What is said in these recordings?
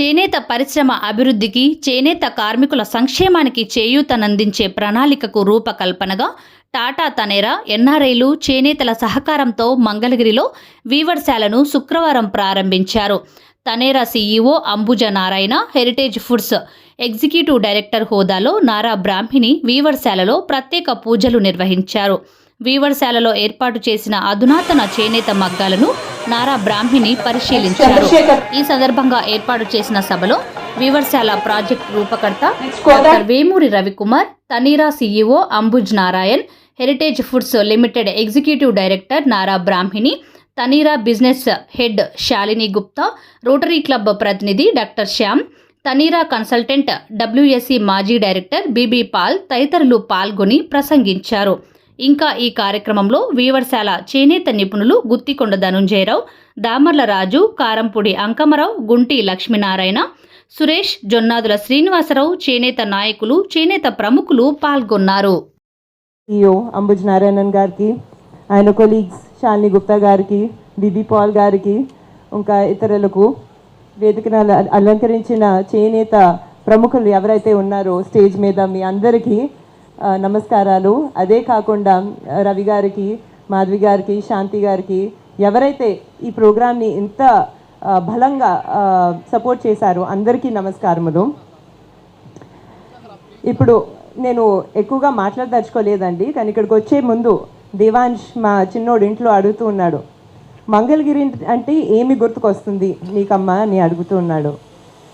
చేనేత పరిశ్రమ అభివృద్ధికి చేనేత కార్మికుల సంక్షేమానికి చేయూతనందించే ప్రణాళికకు రూపకల్పనగా టాటా తనేరా ఎన్ఆర్ఐలు చేనేతల సహకారంతో మంగళగిరిలో వీవర్శాలను శుక్రవారం ప్రారంభించారు. Taneira CEO Ambuja Narayana Heritage Foods executive director హోదాలో నారా బ్రాహ్మిణి వీవర్శాలలో ప్రత్యేక పూజలు నిర్వహించారు. వీవర్శాలలో ఏర్పాటు చేసిన అధునాతన చేనేత మగ్గాలను నారా బ్రాహ్మిణి పరిశీలించారు. ఈ సందర్భంగా ఏర్పాటు చేసిన సభలో వీవర్శాల project రూపకర్త doctor Vemuri Ravikumar Taneira CEO Ambuj Narayan Heritage Foods Limited executive director Nara Brahmani Taneira business head Shalini Gupta Rotary Club ప్రతినిధి doctor Shyam Taneira consultant WSC మాజీ డైరెక్టర్ బీబీ పాల్ తదితరులు పాల్గొని ప్రసంగించారు. ఇంకా ఈ కార్యక్రమంలో వీవర్శాల చేనేత నిపుణులు గుత్తికొండ ధనుంజయరావు దామర్ల రాజు కారంపూడి అంకమరావు గుంటి లక్ష్మీనారాయణ సురేష్ జొన్నాదుల శ్రీనివాసరావు చేనేత నాయకులు చేనేత ప్రముఖులు పాల్గొన్నారు. సిఇఓ అంబుజ్ నారాయణన్ గారికి ఆయన కొలీగ్స్ శాలిని గుప్తా గారికి బిబి పాల్ గారికి ఇంకా ఇతరులకు వేదికను అలంకరించిన చేనేత ప్రముఖులు ఎవరైతే ఉన్నారో స్టేజ్ మీద మీ అందరికీ నమస్కారాలు. అదే కాకుండా రవి గారికి మాధవి గారికి శాంతి గారికి ఎవరైతే ఈ ప్రోగ్రామ్ని ఇంత బలంగా సపోర్ట్ చేశారో అందరికీ నమస్కారములు. ఇప్పుడు నేను ఎక్కువగా మాట్లాడదలుచుకోలేదండి కానీ ఇక్కడికి వచ్చే ముందు దేవాంశ్ మా చిన్నోడు ఇంట్లో అడుగుతూ ఉన్నాడు మంగళగిరి అంటే ఏమి గుర్తుకొస్తుంది నీకమ్మా? అని అడుగుతూ ఉన్నాడు.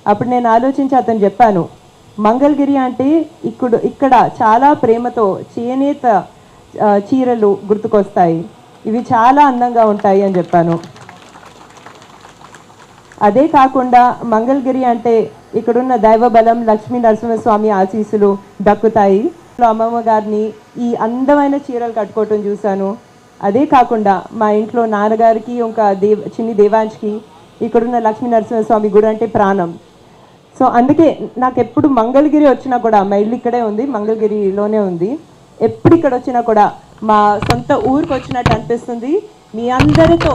అప్పుడు నేను ఆలోచించి అతను చెప్పాను మంగళగిరి అంటే ఇక్కడ ఇక్కడ చాలా ప్రేమతో చేనేత చీరలు గుర్తుకొస్తాయి. ఇవి చాలా అందంగా ఉంటాయి అని చెప్పాను. అదే కాకుండా మంగళగిరి అంటే ఇక్కడున్న దైవబలం లక్ష్మీ నరసింహస్వామి ఆశీస్సులు దక్కుతాయి. అమ్మమ్మ గారిని ఈ అందమైన చీరలు కట్టుకోవటం చూశాను. అదే కాకుండా మా ఇంట్లో నాన్నగారికి ఇంకా దేవ్ చిన్ని దేవాంశ్కి ఇక్కడున్న లక్ష్మీ నరసింహస్వామి గుడి అంటే ప్రాణం. సో అందుకే నాకు ఎప్పుడు మంగళగిరి వచ్చినా కూడా మా ఇల్లు ఇక్కడే ఉంది మంగళగిరిలోనే ఉంది. ఎప్పుడు ఇక్కడ వచ్చినా కూడా మా సొంత ఊరికి వచ్చినట్టు అనిపిస్తుంది. మీ అందరితో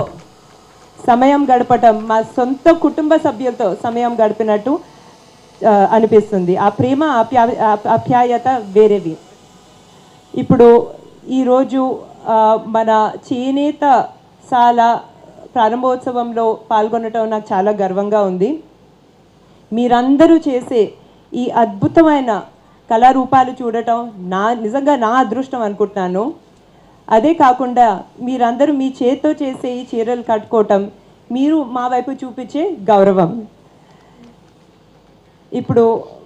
సమయం గడపటం మా సొంత కుటుంబ సభ్యులతో సమయం గడిపినట్టు అనిపిస్తుంది. ఆ ప్రేమ ఆప్యా అప్యాయత ఆప్యాయత వేరేవి. ఇప్పుడు ఈరోజు మన చేనేత సాల ప్రారంభోత్సవంలో పాల్గొనటం నాకు చాలా గర్వంగా ఉంది. మీరందరూ చేసే ఈ అద్భుతమైన కళారూపాలు చూడటం నా నిజంగా నా అదృష్టం అనుకుంటున్నాను. అదే కాకుండా మీరందరూ మీ చేత్తో చేసే ఈ చీరలు కట్టుకోవటం మీరు మా వైపు చూపించే గౌరవం. ఇప్పుడు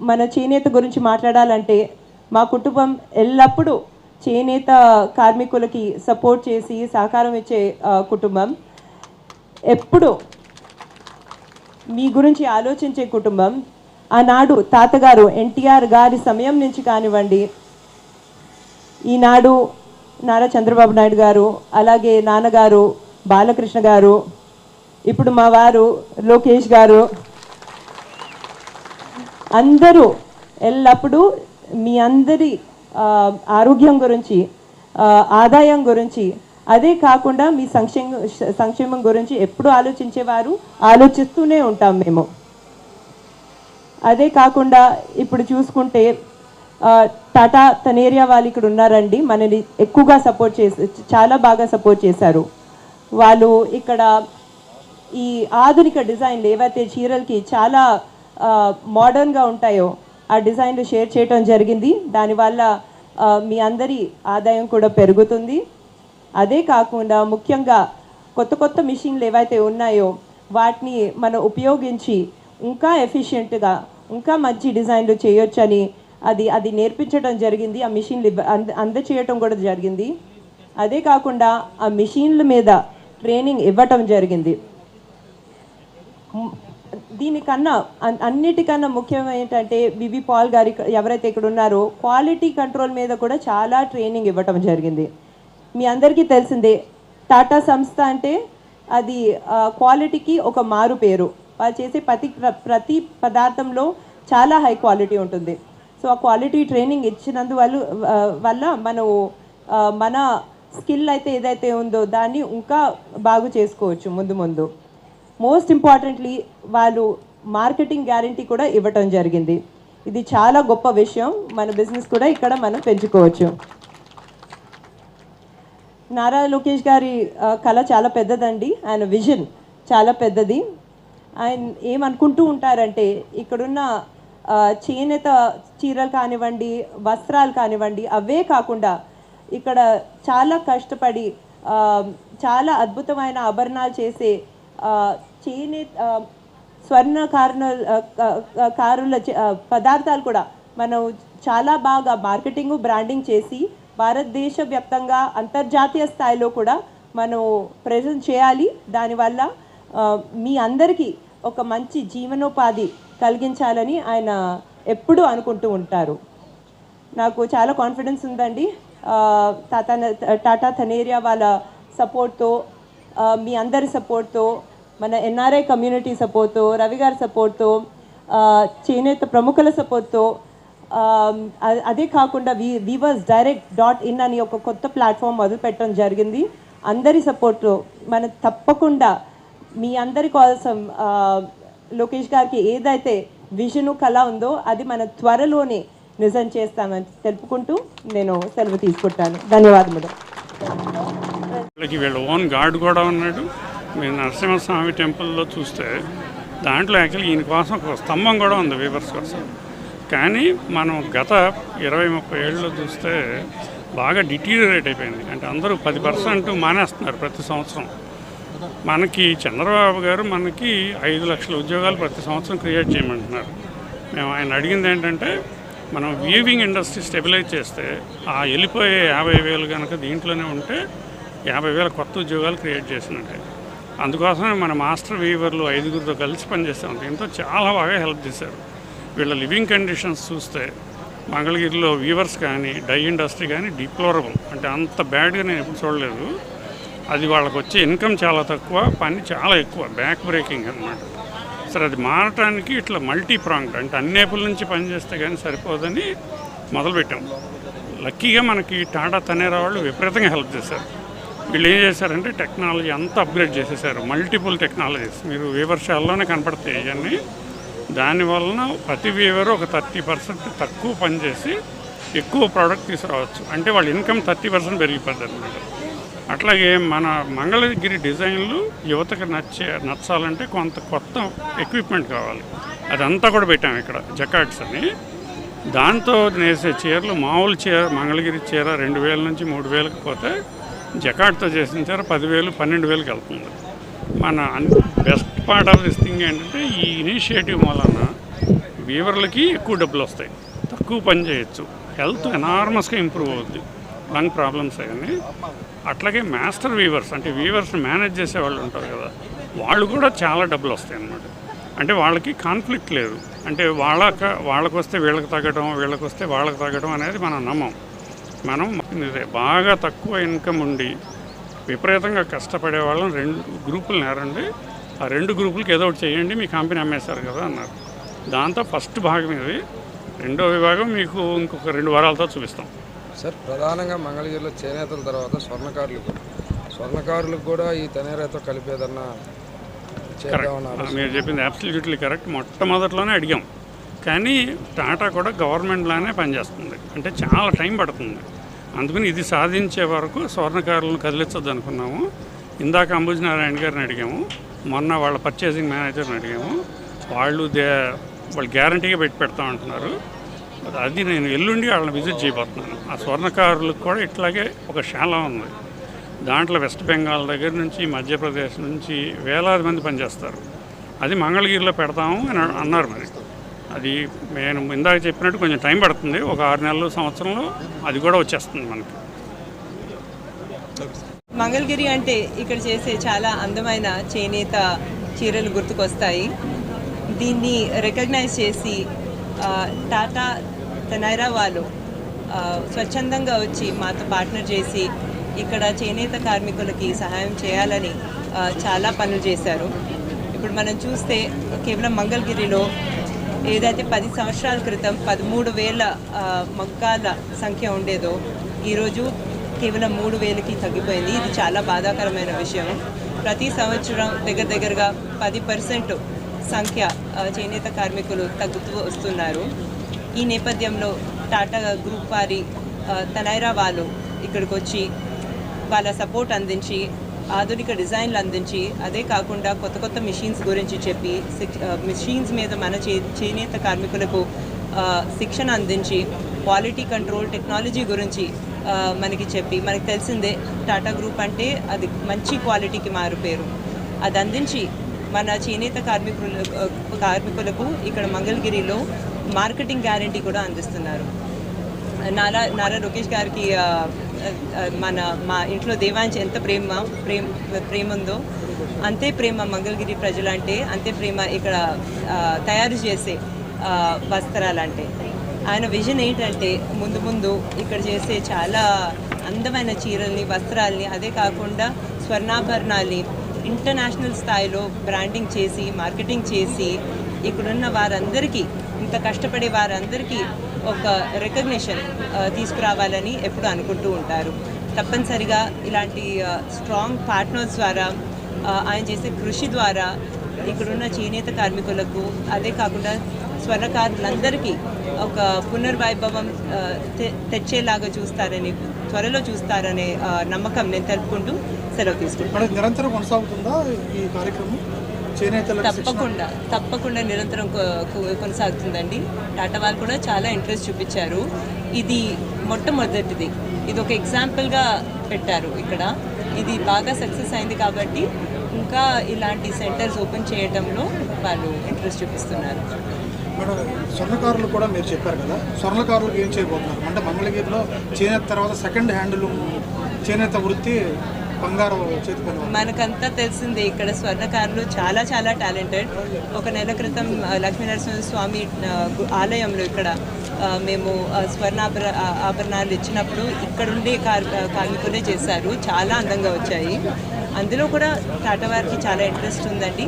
మన చేనేత గురించి మాట్లాడాలంటే మా కుటుంబం ఎల్లప్పుడూ చేనేత కార్మికులకి సపోర్ట్ చేసి సహకారం ఇచ్చే కుటుంబం. ఎప్పుడు మీ గురించి ఆలోచించే కుటుంబం ఆనాడు తాతగారు ఎన్టీఆర్ గారి సమయం నుంచి కానివ్వండి ఈనాడు నారా చంద్రబాబు నాయుడు గారు అలాగే నాన్నగారు బాలకృష్ణ గారు ఇప్పుడు మా వారు లోకేష్ గారు అందరూ ఎల్లప్పుడూ మీ అందరి ఆరోగ్యం గురించి ఆదాయం గురించి అదే కాకుండా మీ సంక్షేమ సంక్షేమం గురించి ఎప్పుడు ఆలోచించేవారు ఆలోచిస్తూనే ఉంటాం మేము. అదే కాకుండా ఇప్పుడు చూసుకుంటే టాటా టాటా తనేరియా వాళ్ళు ఇక్కడ ఉన్నారండి. మనని ఎక్కువగా సపోర్ట్ చేసి చాలా బాగా సపోర్ట్ చేశారు. వాళ్ళు ఇక్కడ ఈ ఆధునిక డిజైన్లు ఏవైతే చీరలకి చాలా మోడర్న్గా ఉంటాయో ఆ డిజైన్లు షేర్ చేయటం జరిగింది. దానివల్ల మీ అందరి ఆదాయం కూడా పెరుగుతుంది. అదే కాకుండా ముఖ్యంగా కొత్త కొత్త మిషన్లు ఏవైతే ఉన్నాయో వాటిని మనం ఉపయోగించి ఇంకా ఎఫిషియెంట్గా ఇంకా మంచి డిజైన్లు చేయొచ్చని అది అది నేర్పించడం జరిగింది. ఆ మిషన్లు అంద అందచేయటం కూడా జరిగింది. అదే కాకుండా ఆ మిషన్ల మీద ట్రైనింగ్ ఇవ్వటం జరిగింది. దీనికన్నా అన్- అన్నిటికన్నా ముఖ్యం ఏంటంటే బిబి పాల్ గారి ఎవరైతే ఇక్కడ ఉన్నారో క్వాలిటీ కంట్రోల్ మీద కూడా చాలా ట్రైనింగ్ ఇవ్వటం జరిగింది. మీ అందరికీ తెలిసిందే టాటా సంస్థ అంటే అది క్వాలిటీకి ఒక మారు పేరు. వాళ్ళు చేసే ప్రతి ప్ర- ప్రతి పదార్థంలో చాలా హై క్వాలిటీ ఉంటుంది. సో ఆ క్వాలిటీ ట్రైనింగ్ ఇచ్చినందువల్ల వల్ల మనం మన స్కిల్ అయితే ఏదైతే ఉందో దాన్ని ఇంకా బాగు చేసుకోవచ్చు ముందు ముందు. మోస్ట్ ఇంపార్టెంట్లీ వాళ్ళు మార్కెటింగ్ గ్యారంటీ కూడా ఇవ్వటం జరిగింది. ఇది చాలా గొప్ప విషయం. మన బిజినెస్ కూడా ఇక్కడ మనం పెంచుకోవచ్చు. నారా లోకేష్ గారి కళ చాలా పెద్దదండి. ఆయన విజన్ చాలా పెద్దది. ఆయన ఏమనుకుంటూ ఉంటారంటే ఇక్కడున్న చేనేత చీరలు కానివ్వండి వస్త్రాలు కానివ్వండి అవే కాకుండా ఇక్కడ చాలా కష్టపడి చాలా అద్భుతమైన ఆభరణాలు చేసే చేనేత స్వర్ణ కారణ కారుల చే- పదార్థాలు కూడా మనం చాలా బాగా మార్కెటింగ్ బ్రాండింగ్ చేసి భారతదేశ వ్యాప్తంగా అంతర్జాతీయ స్థాయిలో కూడా మనం ప్రజెంట్ చేయాలి. దానివల్ల మీ అందరికీ ఒక మంచి జీవనోపాధి కలిగించాలని ఆయన ఎప్పుడూ అనుకుంటూ ఉంటారు. నాకు చాలా కాన్ఫిడెన్స్ ఉందండి. టాటా టాటా థనేరియా వాళ్ళ సపోర్ట్తో మీ అందరి సపోర్ట్తో మన ఎన్ఆర్ఐ కమ్యూనిటీ సపోర్ట్తో రవి గారి సపోర్ట్తో చేనేత ప్రముఖుల సపోర్ట్తో Um, అదే కాకుండా we weavers direct dot in అని ఒక కొత్త ప్లాట్ఫామ్ మొదలుపెట్టడం జరిగింది. అందరి సపోర్ట్తో మనం తప్పకుండా మీ అందరి కోసం లోకేష్ గారికి ఏదైతే విజను కళ ఉందో అది మన త్వరలోనే నిజం చేస్తామని తెలుపుకుంటూ నేను సెలవు తీసుకుంటాను. ధన్యవాదములు. వీళ్ళకి వీళ్ళ ఓన్ గార్డ్ కూడా ఉన్నాడు. మీరు నరసింహస్వామి టెంపుల్లో చూస్తే దాంట్లో యాక్చువల్లీ ఈయన కోసం ఒక స్తంభం కూడా ఉంది వీవర్స్ కోసం. కానీ మనం గత ఇరవై ముప్పై ఏళ్ళలో చూస్తే బాగా డిటీరియరేట్ అయిపోయింది. అంటే అందరూ పది పర్సెంట్ మానేస్తున్నారు ప్రతి సంవత్సరం. మనకి చంద్రబాబు గారు మనకి ఐదు లక్షల ఉద్యోగాలు ప్రతి సంవత్సరం క్రియేట్ చేయమంటున్నారు. మేము ఆయన అడిగింది ఏంటంటే మనం వీవింగ్ ఇండస్ట్రీ స్టెబిలైజ్ చేస్తే ఆ వెళ్ళిపోయే యాభై వేలు కనుక దీంట్లోనే ఉంటే యాభై వేల కొత్త ఉద్యోగాలు క్రియేట్ చేసినట్టే. అందుకోసమే మన మాస్టర్ వీవర్లు ఐదుగురితో కలిసి పనిచేస్తాం దీంతో చాలా బాగా హెల్ప్ చేశారు. వీళ్ళ లివింగ్ కండిషన్స్ చూస్తే మంగళగిరిలో వీవర్స్ కానీ డై ఇండస్ట్రీ కానీ డిప్లోరబుల్. అంటే అంత బ్యాడ్గా నేను ఎప్పుడు చూడలేదు. అది వాళ్ళకి వచ్చే ఇన్కమ్ చాలా తక్కువ పని చాలా ఎక్కువ బ్యాక్ బ్రేకింగ్ అనమాట సరే అది మారటానికి ఇట్లా మల్టీ ప్రాంగ్డ్ అంటే అన్ని వైపుల నుంచి పనిచేస్తే కానీ సరిపోదని మొదలుపెట్టాం. లక్కీగా మనకి టాటా తనేరా వాళ్ళు విపరీతంగా హెల్ప్ చేశారు. వీళ్ళు ఏం చేశారంటే టెక్నాలజీ అంతా అప్గ్రేడ్ చేసేసారు. Multiple technologies. మీరు వీవర్షాల్లోనే కనపడతాయి ఇవన్నీ దానివలన ప్రతి వీవర్ ఒక థర్టీ పర్సెంట్ తక్కువ పనిచేసి ఎక్కువ ప్రోడక్ట్ తీసుకురావచ్చు. అంటే వాళ్ళ ఇన్కమ్ థర్టీ పర్సెంట్ పెరిగిపోద్ది అనమాట అట్లాగే మన మంగళగిరి డిజైన్లు యువతకు నచ్చే నచ్చాలంటే కొంత కొత్త ఎక్విప్మెంట్ కావాలి. అదంతా కూడా పెట్టాము ఇక్కడ జకాట్స్ అని. దాంతో నేసే చీరలు మామూలు చీర మంగళగిరి చీర రెండు వేల నుంచి మూడు వేలకు పోతే జకాట్తో చేసిన చీర పదివేలు పన్నెండు వేలకు వెళ్తుంది. మన best part of this thing ఏంటంటే ఈ ఇనిషియేటివ్ వలన వీవర్లకి ఎక్కువ డబ్బులు వస్తాయి. తక్కువ పని చేయొచ్చు. హెల్త్ ఎనార్మస్గా ఇంప్రూవ్ అవుద్ది. లంగ్ ప్రాబ్లమ్స్ అవన్నీ. అట్లాగే మాస్టర్ వీవర్స్ అంటే వీవర్స్ని మేనేజ్ చేసే వాళ్ళు ఉంటారు కదా వాళ్ళు కూడా చాలా డబ్బులు వస్తాయి అన్నమాట. అంటే వాళ్ళకి కాన్ఫ్లిక్ట్ లేదు. అంటే వాళ్ళక వాళ్ళకి వస్తే వీళ్ళకి తగ్గడం వీళ్ళకి వస్తే వాళ్ళకి తగ్గడం అనేది మనం నమ్మం. మనం ఇదే బాగా తక్కువ ఇన్కమ్ ఉండి విపరీతంగా కష్టపడే వాళ్ళని రెండు గ్రూపులు నేరండి. ఆ రెండు గ్రూపులకి ఏదో ఒకటి చేయండి మీ కంపెనీ అమ్మేశారు కదా అన్నారు. దాంతో ఫస్ట్ భాగం ఇది రెండో విభాగం మీకు ఇంకొక రెండు వారాలతో చూపిస్తాం. సార్ ప్రధానంగా మంగళగిరిలో చేనేతల తర్వాత స్వర్ణకారులు కూడా స్వర్ణకారులకు కూడా ఈ తనేరాతో కలిపేదన్న మీరు చెప్పింది అబ్సల్యూట్లీ కరెక్ట్ మొట్టమొదట్లోనే అడిగాం. కానీ టాటా కూడా గవర్నమెంట్ లానే పనిచేస్తుంది. అంటే చాలా టైం పడుతుంది. అందుకని ఇది సాధించే వరకు స్వర్ణకారులను కదిలించొద్దు అనుకున్నాము. ఇందాక అంబుజనారాయణ గారిని అడిగాము. మొన్న వాళ్ళ పర్చేసింగ్ మేనేజర్ని అడిగాము. వాళ్ళు దే వాళ్ళు గ్యారంటీగా పెట్టి పెడతా అంటున్నారు. అది నేను ఎల్లుండి వాళ్ళని విజిట్ చేయబోతున్నాను. ఆ స్వర్ణకారులకు కూడా ఇట్లాగే ఒక శాల ఉంది. దాంట్లో వెస్ట్ బెంగాల్ దగ్గర నుంచి మధ్యప్రదేశ్ నుంచి వేలాది మంది పనిచేస్తారు. అది మంగళగిరిలో పెడతాము అని అన్నారు మరి. అది నేను ఇందాక చెప్పినట్టు కొంచెం టైం పడుతుంది. ఒక ఆరు నెలలు సంవత్సరంలో అది కూడా వచ్చేస్తుంది మనకి. మంగళగిరి అంటే ఇక్కడ చేసే చాలా అందమైన చేనేత చీరలు గుర్తుకొస్తాయి. దీన్ని రికగ్నైజ్ చేసి టాటా తనైరా వాళ్ళు స్వచ్ఛందంగా వచ్చి మాతో పార్ట్నర్ చేసి ఇక్కడ చేనేత కార్మికులకి సహాయం చేయాలని చాలా పనులు చేశారు. ఇప్పుడు మనం చూస్తే కేవలం మంగళగిరిలో ఏదైతే పది సంవత్సరాల క్రితం పదమూడు వేల మగ్గాల సంఖ్య ఉండేదో ఈరోజు కేవలం మూడు వేలకి తగ్గిపోయింది. ఇది చాలా బాధాకరమైన విషయం. ప్రతి సంవత్సరం దగ్గర దగ్గరగా పది పర్సెంట్ సంఖ్య చేనేత కార్మికులు తగ్గుతూ వస్తున్నారు. ఈ నేపథ్యంలో టాటా గ్రూప్ వారి తనైరా వాళ్ళు ఇక్కడికి వచ్చి వాళ్ళ సపోర్ట్ అందించి ఆధునిక డిజైన్లు అందించి అదే కాకుండా కొత్త కొత్త మిషన్స్ గురించి చెప్పి మిషన్స్ మీద మన చే చేనేత కార్మికులకు శిక్షణ అందించి క్వాలిటీ కంట్రోల్ టెక్నాలజీ గురించి మనకి చెప్పి మనకి తెలిసిందే టాటా గ్రూప్ అంటే అది మంచి క్వాలిటీకి మారు పేరు. అది అందించి మన చేనేత కార్మికులు కార్మికులకు ఇక్కడ మంగళగిరిలో మార్కెటింగ్ గ్యారంటీ కూడా అందిస్తున్నారు. నారా నారా లోకేష్ గారికి మన మా ఇంట్లో దేవానికి ఎంత ప్రేమ ప్రేమ ప్రేమ ఉందో అంతే ప్రేమ మంగళగిరి ప్రజలంటే అంతే ప్రేమ ఇక్కడ తయారు చేసే వస్త్రాలు వస్త్రాలంటే. ఆయన విజన్ ఏంటంటే ముందు ముందు ఇక్కడ చేసే చాలా అందమైన చీరల్ని వస్త్రాల్ని అదే కాకుండా స్వర్ణాభరణాల్ని ఇంటర్నేషనల్ స్థాయిలో బ్రాండింగ్ చేసి మార్కెటింగ్ చేసి ఇక్కడున్న వారందరికీ ఇంత కష్టపడే వారందరికీ ఒక రికగ్నిషన్ తీసుకురావాలని ఎప్పుడు అనుకుంటూ ఉంటారు. తప్పనిసరిగా ఇలాంటి స్ట్రాంగ్ పార్ట్నర్స్ ద్వారా ఆయన చేసే కృషి ద్వారా ఇక్కడున్న చేనేత కార్మికులకు అదే కాకుండా స్వర్ణకారులందరికీ ఒక పునర్వైభవం తె- తెచ్చేలాగా చూస్తారని త్వరలో చూస్తారనే నమ్మకం నేను తెలుపుకుంటూ సెలవు తీసుకుంటాను నిరంతరం కొనసాగుతుందా ఈ కార్యక్రమం? తప్పకుండా తప్పకుండా నిరంతరం కొనసాగుతుందండి. టాటా వాళ్ళు కూడా చాలా ఇంట్రెస్ట్ చూపించారు. ఇది మొట్టమొదటిది. ఇది ఒక ఎగ్జాంపుల్గా పెట్టారు ఇక్కడ. ఇది బాగా సక్సెస్ అయింది కాబట్టి ఇంకా ఇలాంటి సెంటర్స్ ఓపెన్ చేయడంలో వాళ్ళు ఇంట్రెస్ట్ చూపిస్తున్నారు. స్వర్ణకారులు కూడా మీరు చెప్పారు కదా స్వర్ణకారులకు ఏం చేయబోతున్నారు? అంటే మంగళగిరిలో చేనేత తర్వాత సెకండ్ హ్యాండ్లూమ్ చేనేత వృత్తి బంగారం. మనకంతా తెలిసిందే ఇక్కడ స్వర్ణకారులు చాలా చాలా టాలెంటెడ్. ఒక నెల క్రితం లక్ష్మీనరసింహ స్వామి ఆలయంలో ఇక్కడ మేము స్వర్ణాభర ఆభరణాలు ఇచ్చినప్పుడు ఇక్కడుండే కార్ కార్మికులే చేశారు. చాలా అందంగా వచ్చాయి. అందులో కూడా టాటా వారికి చాలా ఇంట్రెస్ట్ ఉందండి.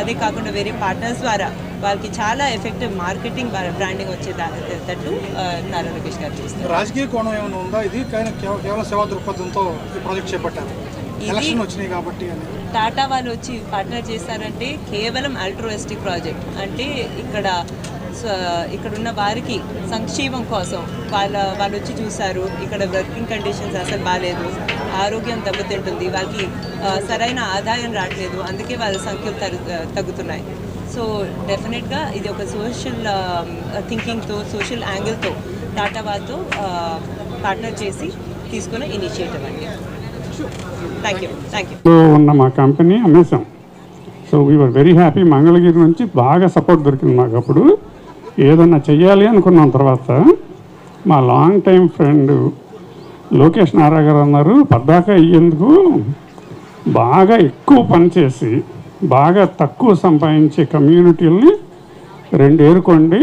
అదే కాకుండా వేరే పార్ట్నర్స్ ద్వారా వాళ్ళకి చాలా ఎఫెక్టివ్ మార్కెటింగ్ బ్రాండింగ్ వచ్చేటట్టు ఆ, నారా లోకేష్ గారు చేస్తారు. రాజకీయ కోణం ఏమైనా ఉందా ఇది? కేవలం సేవా దృక్పథంతో ఈ ప్రాజెక్ట్ చేపట్టారు. ఇది- టాటా వాళ్ళు వచ్చి పార్ట్నర్ చేశారంటే కేవలం ఆల్ట్రోయిస్టిక్ ప్రాజెక్ట్ అంటే ఇక్కడ స్వ- ఇక్కడున్న వారికి సంక్షేమం కోసం వాళ్ళ వాళ్ళు వచ్చి చూశారు ఇక్కడ వర్కింగ్ కండిషన్స్ అసలు బాగాలేదు ఆరోగ్యం దెబ్బతింటుంది వాళ్ళకి సరైన ఆదాయం రావట్లేదు అందుకే వాళ్ళ సంఖ్యలు తగ్గు తగ్గుతున్నాయి. సో డెఫినెట్గా ఇది ఒక సోషల్ థింకింగ్తో సోషల్ యాంగిల్తో టాటా వాళ్ళతో పార్ట్నర్ చేసి తీసుకున్న ఇనిషియేటివ్ అండి. Thank you thank you so ఉన్న మా company Amazon so we are very happy Mangalagiri నుంచి బాగా సపోర్ట్ దొరికింది మాకు అప్పుడు. ఏదన్నా చెయ్యాలి అనుకున్నాం తర్వాత మా long time friend Lokesh Nara garu అన్నారు పద్దాక అయ్యేందుకు బాగా ఎక్కువ పని చేసి బాగా తక్కువ సంపాదించే కమ్యూనిటీల్ని రెండు ఏరుకోండి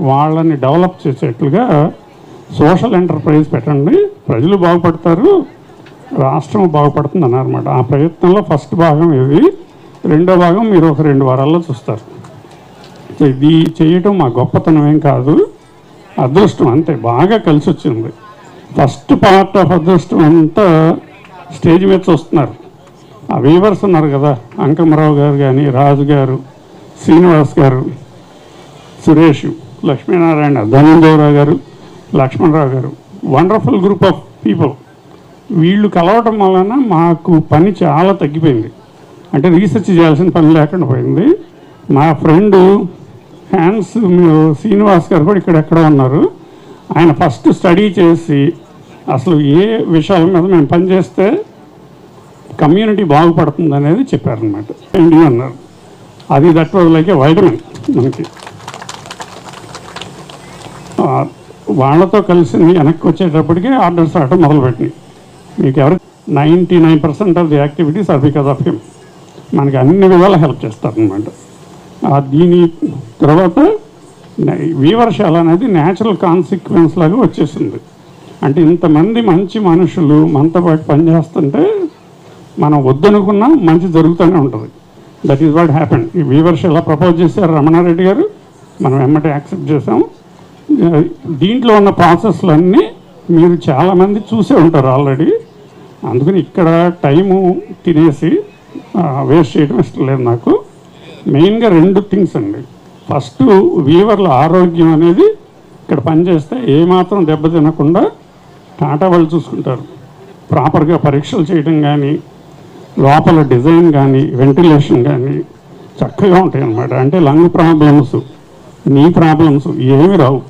వాళ్ళని డెవలప్ చేసేట్లుగా సోషల్ ఎంటర్ప్రైజ్ పెట్టండి. ప్రజలు బాగుపడతారు. రాష్ట్రం బాగుపడుతుంది అన్నారన్నమాట ఆ ప్రయత్నంలో ఫస్ట్ భాగం ఇది రెండో భాగం మీరు ఒక రెండు వారాల్లో చూస్తారు. ఇది చేయటం మా గొప్పతనం ఏం కాదు. అదృష్టం అంతే బాగా కలిసి వచ్చింది. ఫస్ట్ పార్ట్ ఆఫ్ అదృష్టం అంతా స్టేజ్ మీద చూస్తున్నారు. ఆ వీవర్స్ ఉన్నారు కదా అంకమరావు గారు కానీ రాజు గారు శ్రీనివాస్ గారు సురేష్ లక్ష్మీనారాయణ ధనంజయరావు గారు లక్ష్మణరావు గారు. వండర్ఫుల్ గ్రూప్ ఆఫ్ పీపుల్ వీళ్ళు కలవటం వలన మాకు పని చాలా తగ్గిపోయింది. అంటే రీసెర్చ్ చేయాల్సిన పని లేకుండా పోయింది. మా ఫ్రెండు హ్యాన్స్ శ్రీనివాస్ గారు కూడా ఇక్కడ ఎక్కడ ఉన్నారు. ఆయన ఫస్ట్ స్టడీ చేసి అసలు ఏ విషయాల మీద మేము పనిచేస్తే కమ్యూనిటీ బాగుపడుతుంది అనేది చెప్పారనమాట అన్నారు. అది that was like a vitamin మనకి. వాళ్ళతో కలిసి వెనక్కి వచ్చేటప్పటికి ఆర్డర్స్ రావడం మొదలుపెట్టినాయి. మీకు ఎవరు ninety nine percent of the activities are because of him మనకి అన్ని విధాలు హెల్ప్ చేస్తారనమాట దీని తర్వాత వీవర్శాల అనేది న్యాచురల్ కాన్సిక్వెన్స్ లాగా వచ్చేసింది. అంటే ఇంతమంది మంచి మనుషులు మనతో పాటు పనిచేస్తుంటే మనం వద్దనుకున్నా మంచి జరుగుతూనే ఉంటుంది. దట్ ఈస్ వాట్ హ్యాపెన్ ఈ వీవర్స్ ఎలా ప్రపోజ్ చేశారు రమణారెడ్డి గారు? మనం ఎమ్మటి యాక్సెప్ట్ చేసాం దీంట్లో ఉన్న ప్రాసెస్లన్నీ మీరు చాలామంది చూసే ఉంటారు ఆల్రెడీ అందుకని ఇక్కడ టైము తినేసి వేస్ట్ చేయడం ఇష్టం లేదు నాకు. మెయిన్గా రెండు థింగ్స్ అండి. ఫస్ట్ వీవర్ల ఆరోగ్యం అనేది ఇక్కడ పనిచేస్తే ఏమాత్రం దెబ్బ తినకుండా టాటా వాళ్ళు చూసుకుంటారు. ప్రాపర్గా పరీక్షలు చేయడం కానీ లోపల డిజైన్ కానీ వెంటిలేషన్ కానీ చక్కగా ఉంటాయి అన్నమాట అంటే లంగ్ ప్రాబ్లమ్స్ నీ ప్రాబ్లమ్స్ ఏమి రావు.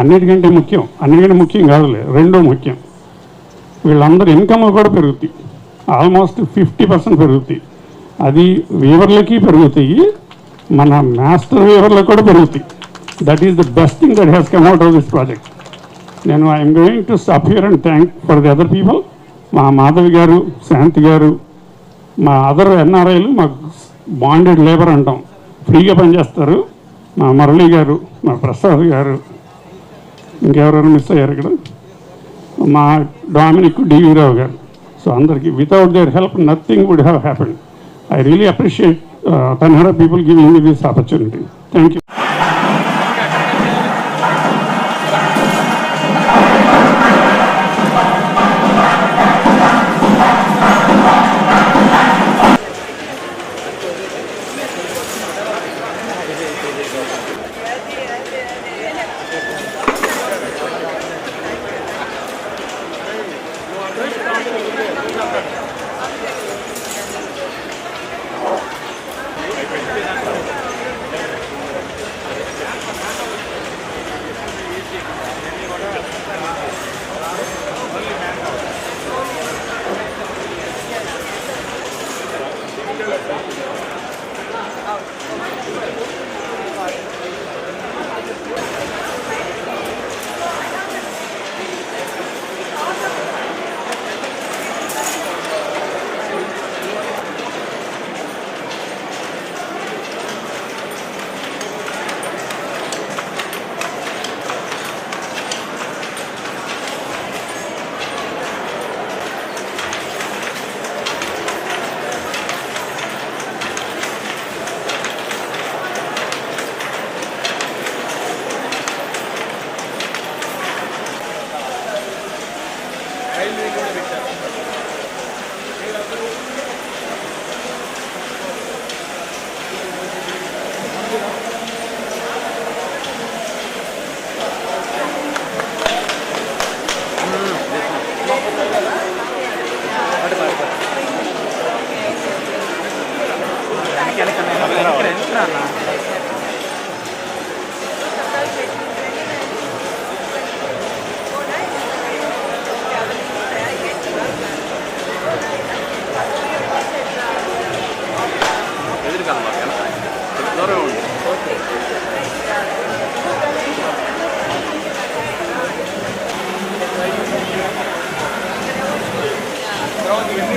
అన్నిటికంటే ముఖ్యం అన్నిటికంటే ముఖ్యం కాదులే రెండో ముఖ్యం. వీళ్ళందరూ ఇన్కమ్ కూడా పెరుగుతాయి ఆల్మోస్ట్ ఫిఫ్టీ పర్సెంట్ పెరుగుతాయి అది వీవర్లకి పెరుగుతాయి. మన మాస్టర్ వీవర్లకు కూడా పెరుగుతాయి. That is the best thing that has come out of this project నేను I'm going to stop here and thank for the other people మా మాధవి గారు శాంతి గారు మా అదర్ ఎన్ఆర్ఐలు మాకు బాండెడ్ లేబర్ అంటాం. ఫ్రీగా పనిచేస్తారు. మా మురళి గారు మా ప్రసాద్ గారు. ఇంకెవరైనా మిస్ అయ్యారు ఇక్కడ? మా డామినిక్ డివి రావు గారు. సో అందరికీ without their help nothing would have happened I really appreciate తన్హర people giving this opportunity thank you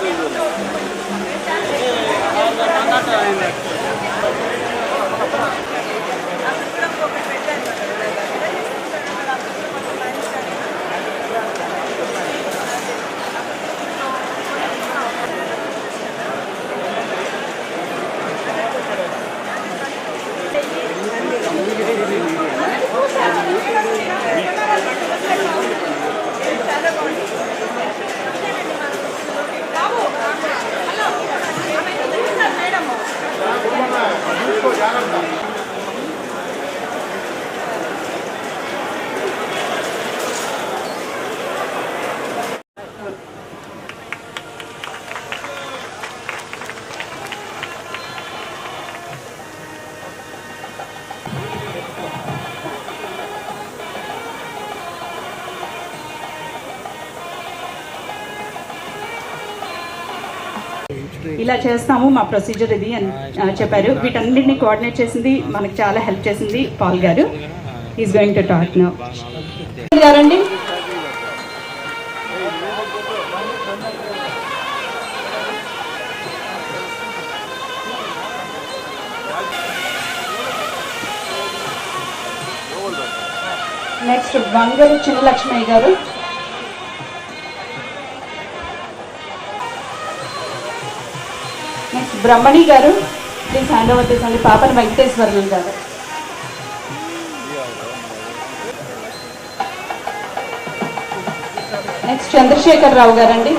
あんなバカじゃない。ఇలా చేస్తాము మా ప్రొసీజర్ ఇది అని చెప్పారు. వీటన్నింటినీ కోఆర్డినేట్ చేసింది మనకు చాలా హెల్ప్ చేసింది Paul garu. Is going to talk now గారండి. నెక్స్ట్ వంగరు చిన్నలక్ష్మయ్య గారు. బ్రహ్మణి గారు ప్లీజ్ హ్యాండ్ ఓవర్ చేసండి పాపన వెంకటేశ్వరులు గారు. నెక్స్ట్ చంద్రశేఖర్ రావు గారండి.